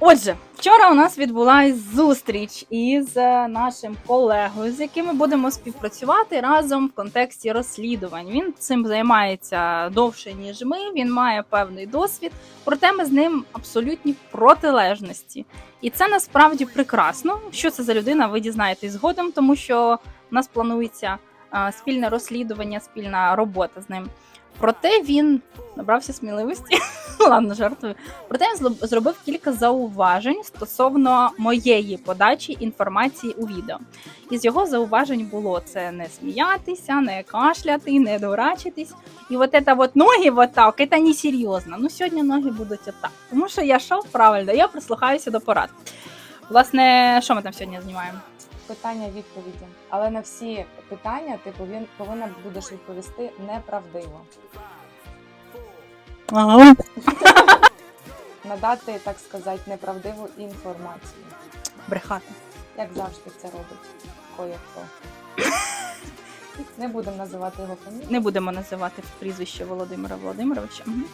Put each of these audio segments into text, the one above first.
Отже, вчора у нас відбулася зустріч із е, нашим колегою, з яким ми будемо співпрацювати разом в контексті розслідувань. Він цим займається довше ніж ми. Він має певний досвід, проте ми з ним абсолютні протилежності. І це насправді прекрасно. Що це за людина? Ви дізнаєтесь згодом, тому що у нас планується спільне розслідування, спільна робота з ним. Проте він набрався сміливості. Ладно, жартую. Проте він зробив кілька зауважень стосовно моєї подачі інформації у відео. Із його зауважень було це не сміятися, не кашляти, не дурачитись. І от це от ноги вот так, це не серйозно. Ну сьогодні ноги будуть отак. Тому що я шов правильно, я прислухаюся до порад. Власне, що ми там сьогодні знімаємо? Питання відповіді. Але на всі питання ти повин, повинна будеш відповісти неправдиво. Ага. Надати, так сказати, неправдиву інформацію. Брехати. Як завжди це робить кое-хто. Не будемо називати його фамілію. Не будемо називати прізвище Володимира Володимировича. Мгм.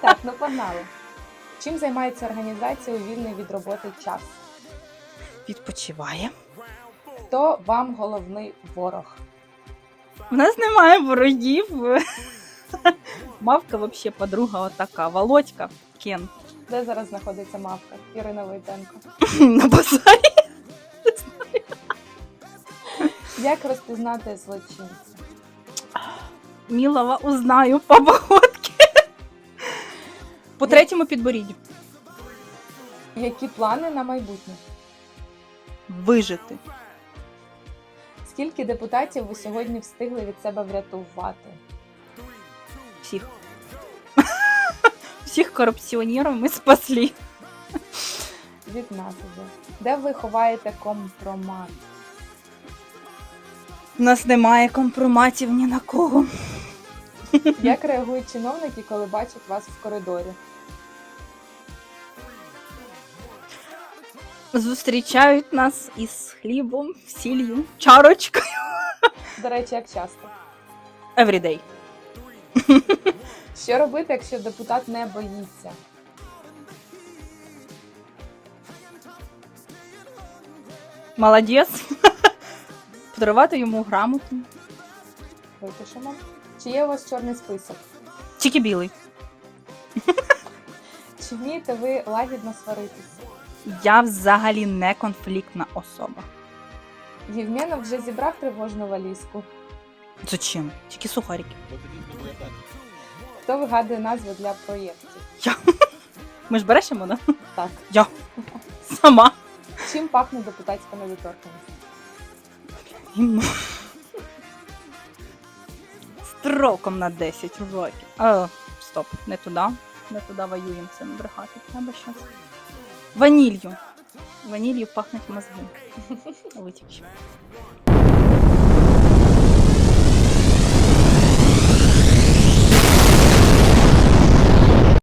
Так, ну погнали. Чим займається організація у вільний від роботи час? Відпочиває. Хто вам головний ворог? У нас немає ворогів. Мавка взагалі подруга отака. Володька Кен. Де зараз знаходиться мавка? Ірина Войтенко. На базарі. Як розпізнати злочинця? Мілова узнаю по. По третьому підборіддю. Які плани на майбутнє? Вижити. Скільки депутатів ви сьогодні встигли від себе врятувати? Всіх. Всіх корупціонерів ми спасли. Від нас уже. Де ви ховаєте компромат? У нас немає компроматів ні на кого. Як реагують чиновники, коли бачать вас в коридорі? Зустрічають нас із хлібом, сіллю, чарочкою. До речі, як часто? Everyday. Що робити, якщо депутат не боїться? Молодець. Подарувати йому грамоту. Випишемо. Чи є у вас чорний список? Тільки білий. Чи вмієте ви лагідно сваритися? Я взагалі не конфліктна особа. Євменов вже зібрав тривожну валізку. Зачем? Тільки сухарики. Хто вигадує назви для проєктів? Ми ж берешемо, да? Так. Я. Сама. Чим пахне депутатська недоторканність? Гімно. Строком на 10 років. А, стоп, не туди. Не туди воюємо, це не брехати. Треба щас. Ванілью. Ванілью пахнуть мозги. Витягчу.